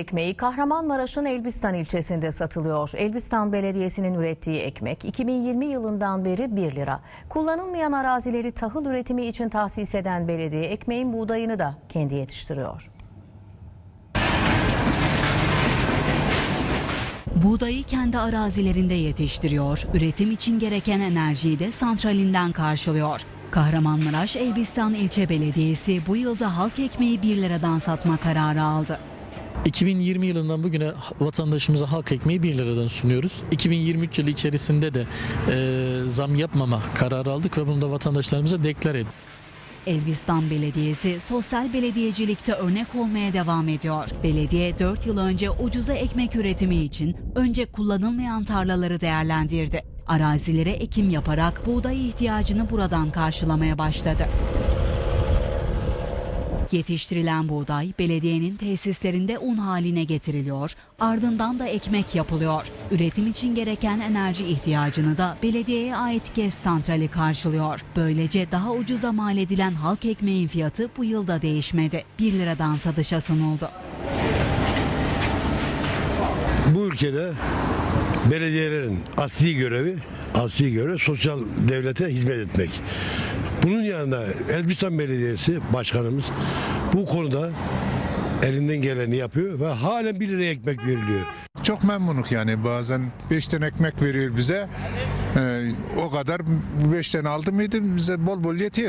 Ekmeği Kahramanmaraş'ın Elbistan ilçesinde satılıyor. Elbistan Belediyesi'nin ürettiği ekmek 2020 yılından beri 1 lira. Kullanılmayan arazileri tahıl üretimi için tahsis eden belediye ekmeğin buğdayını da kendi yetiştiriyor. Buğdayı kendi arazilerinde yetiştiriyor, üretim için gereken enerjiyi de santralinden karşılıyor. Kahramanmaraş Elbistan İlçe Belediyesi bu yılda halk ekmeği 1 liradan satma kararı aldı. 2020 yılından bugüne vatandaşımıza halk ekmeği 1 liradan sunuyoruz. 2023 yılı içerisinde de e, zam yapmama kararı aldık ve bunu da vatandaşlarımıza deklar ettik. Elbistan Belediyesi sosyal belediyecilikte örnek olmaya devam ediyor. Belediye 4 yıl önce ucuza ekmek üretimi için önce kullanılmayan tarlaları değerlendirdi. Arazilere ekim yaparak buğday ihtiyacını buradan karşılamaya başladı. Yetiştirilen buğday belediyenin tesislerinde un haline getiriliyor, ardından da ekmek yapılıyor. Üretim için gereken enerji ihtiyacını da belediyeye ait gez santrali karşılıyor. Böylece daha ucuza mal edilen halk ekmeğin fiyatı bu yılda değişmedi. 1 liradan satışa sunuldu. Bu ülkede belediyelerin asli görevi, asli görevi sosyal devlete hizmet etmek. Bunun yanında Elbistan Belediyesi Başkanımız bu konuda elinden geleni yapıyor ve halen 1 liraya ekmek veriliyor. Çok memnunuk yani bazen 5 tane ekmek veriyor bize. Ee, o kadar 5 tane aldı mıydı bize bol bol yetiyor.